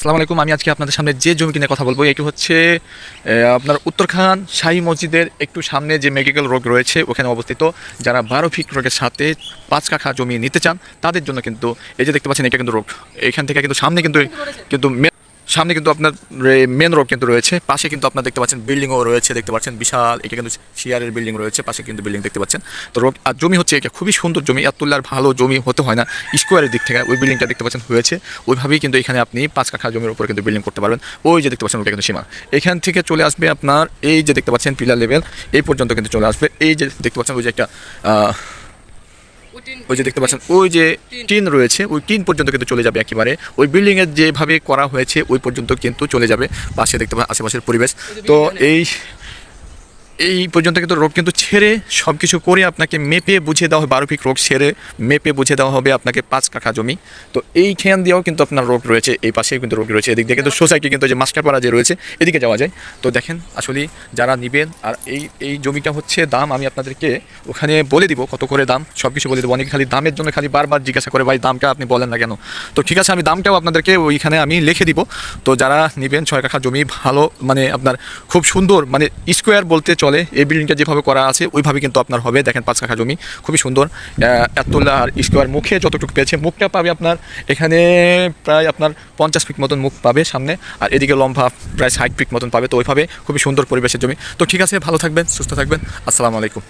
আসসালামু আলাইকুম, আমি আজকে আপনাদের সামনে যে জমি কিনে কথা বলব, এটি হচ্ছে আপনার উত্তরখান শাহী মসজিদের একটু সামনে যে মেডিকেল রোগ রয়েছে, ওখানে অবস্থিত। যারা বারো ফিট রোগের সাথে পাঁচ কাঠা জমি নিতে চান, তাদের জন্য কিন্তু এই যে দেখতে পাচ্ছেন, এটা কিন্তু রোগ এখান থেকে কিন্তু সামনে কিন্তু কিন্তু সামনে কিন্তু আপনার মেন রোড কিন্তু রয়েছে। পাশে কিন্তু আপনার দেখতে পাচ্ছেন বিল্ডিংও রয়েছে, দেখতে পাচ্ছেন বিশাল। এটা কিন্তু শিয়ারের বিল্ডিং রয়েছে, পাশে কিন্তু বিল্ডিং দেখতে পাচ্ছেন। তো রোড, আর জমি হচ্ছে এটা খুবই সুন্দর জমি এতুল্লার ভালো জমি হতে হয় না। স্কোয়ারের দিক থেকে ওই বিল্ডিংটা দেখতে পাচ্ছেন হয়েছে। ওইভাবেই কিন্তু এখানে আপনি পাঁচ কাঠা জমির উপরে কিন্তু বিল্ডিং করতে পারবেন। ওই যে দেখতে পাচ্ছেন ওটা কিন্তু সীমা। এখান থেকে চলে আসবে আপনার এই যে দেখতে পাচ্ছেন পিলার লেভেল এই পর্যন্ত কিন্তু চলে আসবে। এই যে দেখতে পাচ্ছেন ওই যে একটা ওই যে দেখতে পাচ্ছেন ওই যে টিন। রয়েছে ওই টিন পর্যন্ত কিন্তু চলে যাবে একেবারে। ওই বিল্ডিং এর যেভাবে করা হয়েছে ওই পর্যন্ত কিন্তু চলে যাবে। পাশে দেখতে পাচ্ছেন আশেপাশের পরিবেশ। তো এই এই পর্যন্ত কিন্তু রোড কিন্তু ছেড়ে সব কিছু করে আপনাকে মেপে বুঝিয়ে দেওয়া হবে বারো ফিট রোগ ছেড়ে মেপে বুঝিয়ে দেওয়া হবে আপনাকে পাঁচ কাঠা জমি। তো এই খেয়ান দিয়েও কিন্তু আপনার রোগ রয়েছে, এই পাশেও কিন্তু রোগ রয়েছে, এদিক দিয়ে কিন্তু সোসাইটি কিন্তু যে মাস্টারপাড়া যে রয়েছে, এদিকে যাওয়া যায়। তো দেখেন আসলে যারা নেবেন, আর এই এই জমিটা হচ্ছে দাম, আমি আপনাদেরকে ওখানে বলে দিব কত করে দাম সব কিছু বলে দেবো, অনেকে খালি দামের জন্য খালি বারবার জিজ্ঞাসা করে, ভাই, দামটা আপনি বলেন না কেন? তো ঠিক আছে, আমি দামটাও আপনাদেরকে ওইখানে আমি লিখে দিব। তো যারা নেবেন, ছয় কাঠা জমি ভালো মানে আপনার খুব সুন্দর মানে স্কোয়ার বলতে চলে, এই বিল্ডিংটা যেভাবে করা আছে ওইভাবে কিন্তু আপনার হবে। দেখেন পাঁচ কাঠা জমি, খুবই সুন্দর। এতলা আর স্কোয়ার মুখে যতটুকু পেয়েছে, মুখটা পাবে আপনার, এখানে প্রায় আপনার পঞ্চাশ ফিট মতন মুখ পাবে সামনে, আর এদিকে লম্বা প্রায় ষাট ফিট মতন পাবে। তো ওইভাবে খুবই সুন্দর পরিবেশের জমি। তো ঠিক আছে, ভালো থাকবেন, সুস্থ থাকবেন। আসসালামু আলাইকুম।